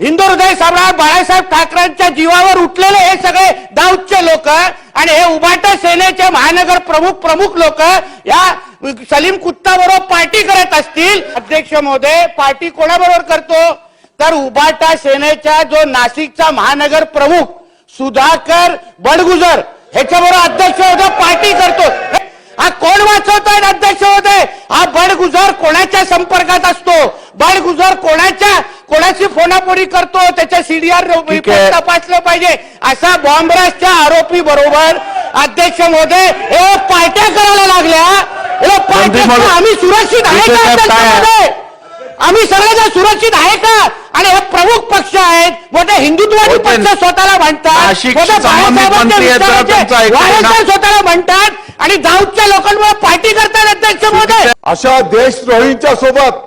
हिंदू हृदय सम्राट बाळासाहेब ठाकरेंच्या जीवावर उठलेले हे सगळे दाऊदचे लोक आणि हे उभाटा सेनेचे महानगर प्रमुख प्रमुख लोक या सलीम कुत्ता बरोबर पार्टी करत असतील. अध्यक्ष महोदय पार्टी कोणाबरोबर करतो? तर उभाटा सेनेचा जो नाशिकचा महानगर प्रमुख सुधाकर बडगुजर ह्याच्याबरोबर अध्यक्ष महोदय पार्टी करतो. हा कोण वाचवतोय अध्यक्ष महोदय? हा बडगुजर कोणाच्या संपर्कात असतो? बडगुजर कोणाच्या कोणाची फोनापोडी करतो त्याच्या सीडीआर. तपासलं पाहिजे. असा बॉम्बराजच्या आरोपी बरोबर अध्यक्ष महोदय हे पार्ट्या करायला लागल्या. पार्ट्या आम्ही सुरक्षित आहे का? आम्ही सगळेजण सुरक्षित आहे का? आणि हे प्रमुख पक्ष आहेत. मोठे हिंदुत्ववादी. पक्ष स्वतःला म्हणतात. स्वतःला म्हणतात. आणि दाऊदच्या लोकांमुळे पार्टी करतात अध्यक्ष महोदय अशा देशद्रोहींच्या सोबत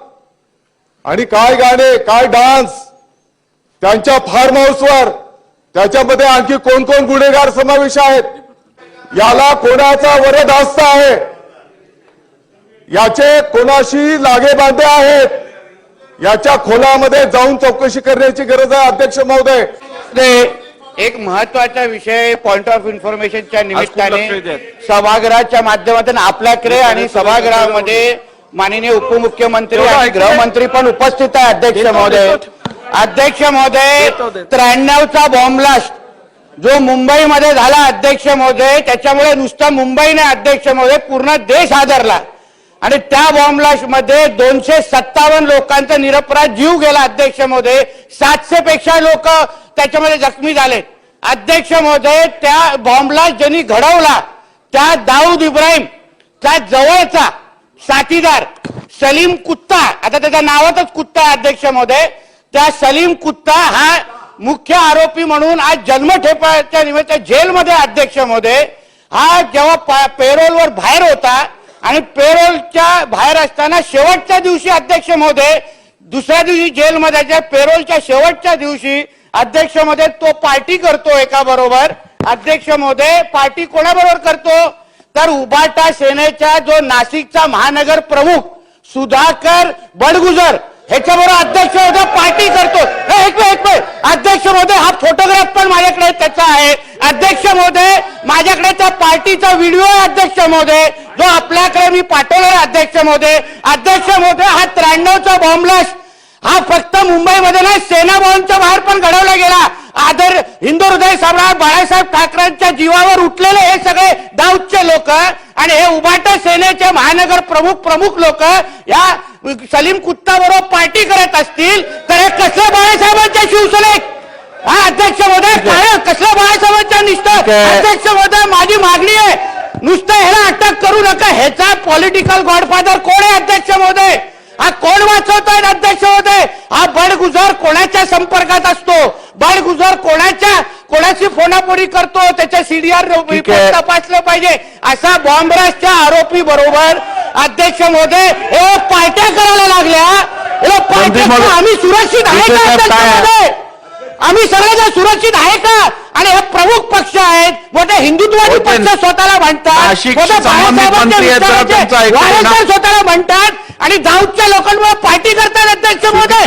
आणि काय गाणे काय डान्स त्यांच्या फार्म हाऊसवर त्याच्यामध्ये आणखी कोण कोण गुन्हेगार समावेश आहेत? याला कोणाचा वरदास्त आहे? याचे कोणाशी लागे बांधे आहेत? याच्या खोलामध्ये जाऊन चौकशी करण्याची गरज आहे अध्यक्ष महोदय. एक महत्त्वाचा विषय पॉइंट ऑफ इन्फॉर्मेशनच्या निमित्ताने. सभागृहाच्या माध्यमातून आपल्याकडे आणि सभागृहामध्ये माननीय उपमुख्यमंत्री आणि गृहमंत्री पण उपस्थित आहे अध्यक्ष महोदय. अध्यक्ष महोदय. त्र्याण्णवचा बॉम्बलास्ट जो मुंबईमध्ये झाला अध्यक्ष महोदय त्याच्यामुळे नुसतं मुंबईने अध्यक्ष महोदय पूर्ण देश हादरला आणि त्या बॉम्बलास्टमध्ये दोनशे सत्तावन्न लोकांचा निरपराध जीव गेला अध्यक्ष महोदय. सातशे पेक्षा लोक त्याच्यामध्ये जखमी झाले अध्यक्ष महोदय त्या बॉम्बला ज्यांनी घडवला त्या दाऊद इब्राहिम त्या जवळचा साथीदार सलीम कुत्ता आता त्याच्या नावातच कुत्ता अध्यक्ष महोदय. त्या सलीम कुत्ता हा मुख्य आरोपी म्हणून आज जन्मठेपाच्या निमित्त जेलमध्ये अध्यक्ष महोदय. हा जेव्हा पेरोलवर बाहेर होता आणि पेरोलच्या बाहेर असताना शेवटच्या दिवशी अध्यक्ष महोदय दुसऱ्या दिवशी जेलमध्ये पेरोलच्या शेवटच्या दिवशी अध्यक्षमध्ये तो पार्टी करतो एका बरोबर. अध्यक्ष महोदय पार्टी कोणाबरोबर करतो? तर उभाटा सेनेचा जो नाशिकचा महानगर प्रमुख सुधाकर बडगुजर ह्याच्याबरोबर अध्यक्ष महोदय पार्टी करतो. एक वेळ एक वेळ अध्यक्ष महोदय हा फोटोग्राफ पण माझ्याकडे त्याचा आहे. अध्यक्ष महोदय माझ्याकडे त्या पार्टीचा व्हिडिओ आहे अध्यक्ष महोदय. जो आपल्याकडे मी पाठवलेला अध्यक्ष महोदय. अध्यक्ष महोदय हा त्र्याण्णवचा बॉम्बलास्ट हा फक्त मुंबईमध्ये नाही सेना भवनच्या बाहेर पण घडवला गेला. आदर हिंदू हृदय सम्राट बाळासाहेब ठाकरेंच्या जीवावर उठलेले हे सगळे दाऊदचे लोक आणि हे उभाटा सेनेचे महानगर प्रमुख प्रमुख लोक या सलीम कुत्ता बरोबर पार्टी करत असतील तर हे कसले बाळासाहेबांच्या शिवसेनेत हा अध्यक्ष महोदय काय कसल्या बाळासाहेबांच्या निष्ठा. अध्यक्ष महोदय माझी मागणी आहे नुसतं ह्याला अटक करू नका ह्याचा पॉलिटिकल गॉडफादर कोण आहे अध्यक्ष महोदय हा कोण वाचवतोय अध्यक्ष महोदय हा बडगुजर कोणाच्या संपर्कात असतो. बडगुजर कोणाच्या कोणाची फोनापोडी करतो त्याच्या सीडीआर. तपासलं पाहिजे. असा बॉम्बराजच्या आरोपी बरोबर अध्यक्ष महोदय हे पार्ट्या करायला लागल्या. पार्ट्या आम्ही सुरक्षित आहे का आम्ही सगळेजण सुरक्षित आहे का? आणि हे प्रमुख पक्ष आहेत. मोठे हिंदुत्ववादी. पक्ष स्वतःला म्हणतात. स्वतःला म्हणतात. आणि दाऊदच्या लोकांमुळे पार्टी करतात अध्यक्ष महोदय.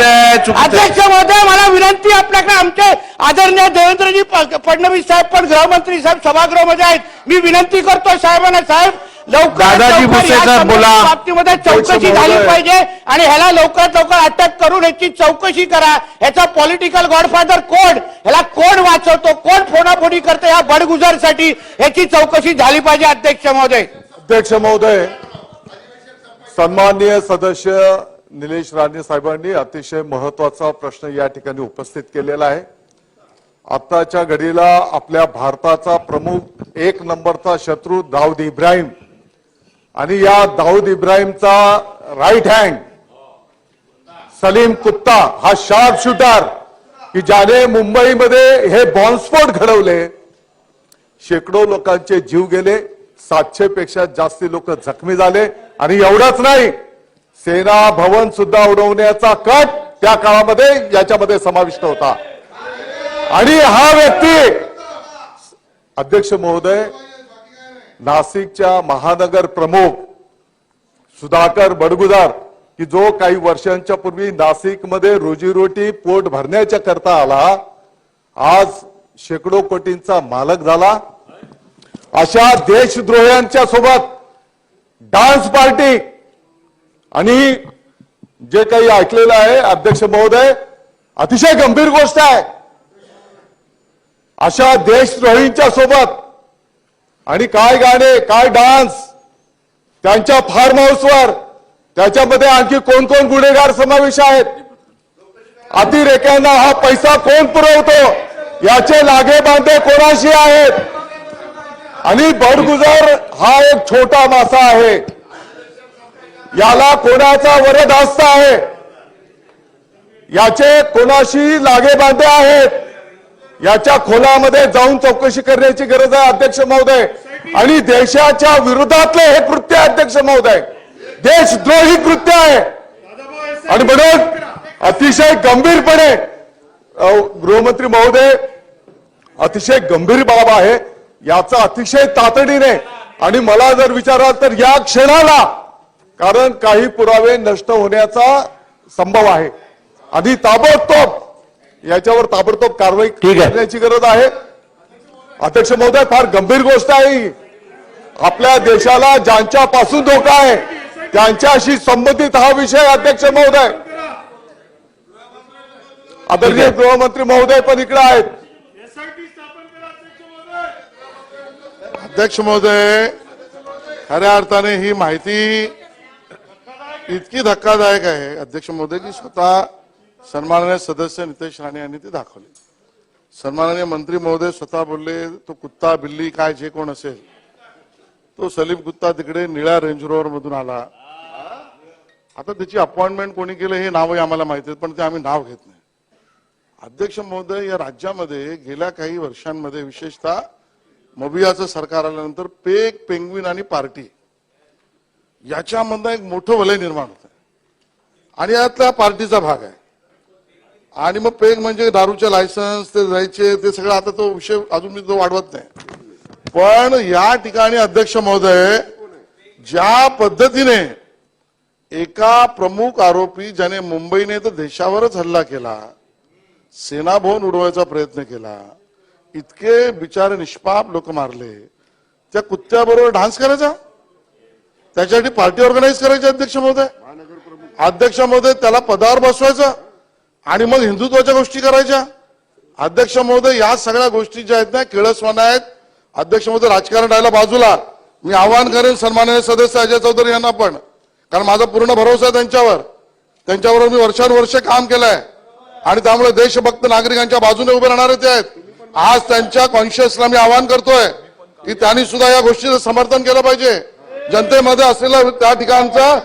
अध्यक्ष महोदय मला विनंती आपल्याकडे आमचे आदरणीय देवेंद्रजी फडणवीस साहेब पण गृहमंत्री साहेब सभागृहामध्ये आहेत. मी विनंती करतो साहेबांना साहेब लवकर. बाबतीमध्ये चौकशी झाली पाहिजे आणि ह्याला लवकरात लवकर अटक करून याची चौकशी करा. ह्याचा पॉलिटिकल गॉडफादर कोण? ह्याला कोण वाचवतो? कोण फोडाफोडी करतो? या बडगुजरसाठी ह्याची चौकशी झाली पाहिजे अध्यक्ष महोदय. अध्यक्ष महोदय सन्माननीय सदस्य निलेश राणे साहेबांनी अतिशय महत्त्वाचा प्रश्न या ठिकाणी उपस्थित केलेला आहे. आताच्या घडीला आपल्या भारताचा प्रमुख एक नंबरचा शत्रू दाऊद इब्राहिम. आणि या दाऊद इब्राहिमचा राईट हँड सलीम कुत्ता हा शार्प शूटर की ज्याने मुंबईमध्ये हे बॉम्बस्फोट घडवले. शेकडो लोकांचे जीव गेले सातशे पेक्षा जास्ती लोक जखमी झाले. आणि एवढंच नाही सेना भवन सुद्धा उडवण्याचा कट त्या काळामध्ये याच्यामध्ये समाविष्ट होता. आणि हा व्यक्ती अध्यक्ष महोदय नाशिकच्या महानगर प्रमुख सुधाकर बडगुदार की जो काही वर्षांच्या पूर्वी नाशिकमध्ये रोजीरोटी पोट भरण्याच्या करता आला आज शेकडो कोटींचा मालक झाला. अशा देशद्रोह्यांच्या सोबत डान्स पार्टी. आणि जे काही ऐकलेलं आहे अध्यक्ष महोदय अतिशय गंभीर गोष्ट आहे. अशा देशद्रोहींच्या सोबत आणि काय गाणे काय डान्स त्यांच्या फार्म हाऊसवर त्याच्यामध्ये आणखी कोण कोण गुन्हेगार समावेश आहेत? अतिरेक्यांना हा पैसा कोण पुरवतो? याचे लागे बांधे कोणाशी आहेत? आणि बडगुजर हा एक छोटा मासा आहे. याला कोणाचा वरदास्त आहे? याचे कोणाशी लागे बांधे आहेत? याच्या खोलामध्ये जाऊन चौकशी करण्याची गरज आहे अध्यक्ष महोदय. आणि देशाच्या विरोधातले हे कृत्य अध्यक्ष महोदय. देशद्रोही कृत्य आहे. आणि म्हणून अतिशय गंभीरपणे गृहमंत्री महोदय अतिशय गंभीर बाब आहे. याचा अतिशय तातडीने आणि मला जर विचाराल तर या क्षणाला कारण काही पुरावे नष्ट होण्याचा संभव आहे. आणि ताबडतोब याच्यावर ताबडतोब कारवाई. करण्याची गरज आहे. अध्यक्ष महोदय फार गंभीर गोष्ट आहे आपल्या देशाला ज्यांच्यापासून धोका आहे त्यांच्याशी संबंधित हा विषय अध्यक्ष महोदय. आदरणीय गृहमंत्री महोदय पण इकडे आहेत. अध्यक्ष महोदय खऱ्या अर्थाने ही माहिती इतकी धक्कादायक आहे. अध्यक्ष महोदय की स्वतः सन्माननीय सदस्य नितेश राणे यांनी ती दाखवली. सन्माननीय मंत्री महोदय स्वतः बोलले तो कुत्ता बिल्ली काय जे कोण असेल तो सलीम कुत्ता तिकडे निळ्या रेंज रोवर मधून आला. आता त्याची अपॉइंटमेंट कोणी केलं हे नावही आम्हाला माहिती आहे पण ते आम्ही नाव घेत नाही. अध्यक्ष महोदय या राज्यामध्ये गेल्या काही वर्षांमध्ये विशेषतः मोबियाचं सरकार आल्यानंतर पेक पेंग्विन आणि पार्टी याच्यामधनं एक मोठं वलय निर्माण होत आणि यातल्या पार्टीचा भाग आहे. आणि मग पेग म्हणजे दारूचे लायसन्स ते जायचे ते सगळं आता तो विषय अजून मी तो वाढवत नाही. पण या ठिकाणी अध्यक्ष महोदय ज्या पद्धतीने एका प्रमुख आरोपी ज्याने मुंबईने तर देशावरच हल्ला केला सेनाभवन उडवायचा प्रयत्न केला इतके बिचारे निष्पाप लोक मारले. त्या कुत्त्याबरोबर डान्स करायचा? त्याच्यासाठी पार्टी ऑर्गनाईज करायची अध्यक्ष महोदय? अध्यक्ष महोदय त्याला पदावर बसवायचं आणि मग हिंदुत्वाच्या गोष्टी करायच्या. अध्यक्ष महोदय या सगळ्या गोष्टी ज्या आहेत ना केळस्वाना आहेत. अध्यक्ष महोदय राजकारण राहिला बाजूला. मी आवाहन करेन सन्माननीय सदस्य अजय चौधरी यांना पण. कारण माझा पूर्ण भरोसा आहे त्यांच्यावर. त्यांच्याबरोबर मी वर्षानुवर्ष काम केलंय. आणि त्यामुळे देशभक्त नागरिकांच्या बाजूने उभे राहणारे ते आहेत. आज त्यांच्या कॉन्शियसला मी आवाहन करतोय की त्यांनी सुद्धा या गोष्टीचं समर्थन केलं पाहिजे. जनतेमध्ये असलेलं त्या ठिकाणचा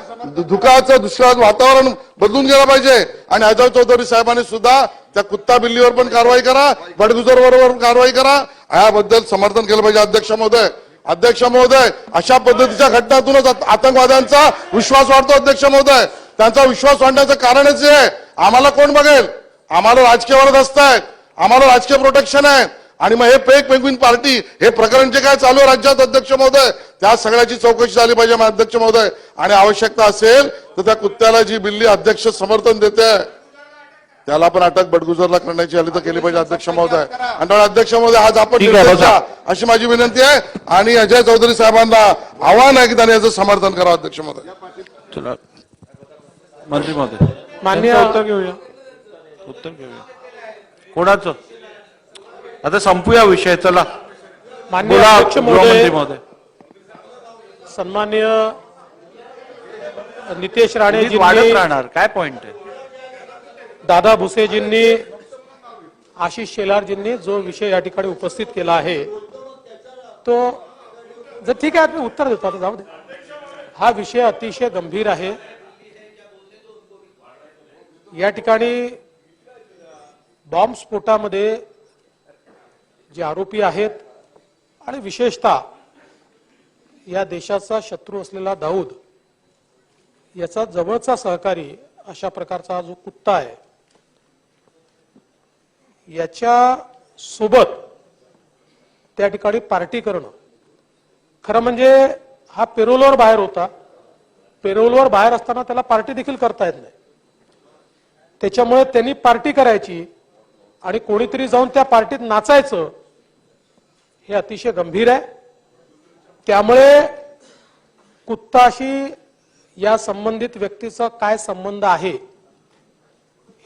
धुकाचं दुष्काळ वातावरण बदलून गेलं पाहिजे. आणि अजय चौधरी साहेबांनी सुद्धा त्या कुत्ता बिल्लीवर पण कारवाई करा बडगुजर बरोबर कारवाई करा. याबद्दल समर्थन केलं पाहिजे अध्यक्ष महोदय. अध्यक्ष महोदय अशा पद्धतीच्या घटनातूनच आतंकवाद्यांचा विश्वास वाढतो अध्यक्ष महोदय. त्यांचा विश्वास वाढण्याचं कारणच आहे. आम्हाला कोण बघेल? आम्हाला राजकीय वाढत असतायत. आम्हाला राजकीय प्रोटेक्शन आहे. आणि मग हे पेक पेंग्विन पार्टी हे प्रकरण जे काय चालू आहे राज्यात अध्यक्ष महोदय त्या सगळ्याची चौकशी झाली पाहिजे मग अध्यक्ष महोदय. आणि आवश्यकता असेल तर त्या कुत्त्याला जी बिल्ली अध्यक्ष समर्थन देते त्याला पण अटक बडगुजरला करण्याची आली तर केली पाहिजे अध्यक्ष महोदय. आणि त्यामुळे अध्यक्ष महोदय आज आपण अशी माझी विनंती आहे. आणि अजय चौधरी साहेबांना आव्हान आहे की त्यांनी याचं समर्थन करावं अध्यक्ष महोदय. चला. मंत्री महोदय. माननीय- त्यांचं उत्तर घेऊया. उत्तर घेऊया. कोणाचं? आता संपूया विषय चला. महोदय. सन्माननीय नितेश नीट वाढत राहणार काय पॉइंट आहे? दादा भुसेजींनी आशिष शेलारजींनी जो विषय या ठिकाणी उपस्थित केला आहे तो जर ठीक आहे मी उत्तर देतो आता जाऊ दे. हा विषय अतिशय गंभीर आहे. या ठिकाणी बॉम्ब स्फोटामध्ये जे आरोपी आहेत आणि विशेषतः या देशाचा शत्रू असलेला दाऊद याचा जवळचा सहकारी अशा प्रकारचा जो कुत्ता आहे याच्या सोबत त्या ठिकाणी पार्टी करणं. खरं म्हणजे हा पेरोलवर बाहेर होता. पेरोलवर बाहेर असताना त्याला पार्टी देखील करता येत नाही. त्याच्यामुळे त्यांनी पार्टी करायची. आणि कोणीतरी जाऊन त्या पार्टीत नाचायचं हे अतिशय गंभीर आहे. त्यामुळे कुत्ताशी या संबंधित व्यक्तीचा काय संबंध आहे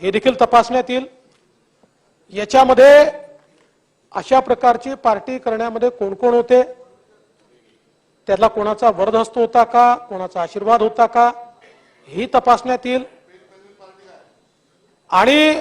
हे देखील तपासण्यात येईल. याच्यामध्ये अशा प्रकारची पार्टी करण्यामध्ये कोण कोण होते? त्यातला कोणाचा वरदहस्त होता का? कोणाचा आशीर्वाद होता का? ही तपासण्यात येईल. आणि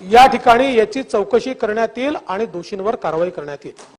या ठिकाणी याची चौकशी करण्यात येईल आणि दोषींवर कारवाई करण्यात येईल.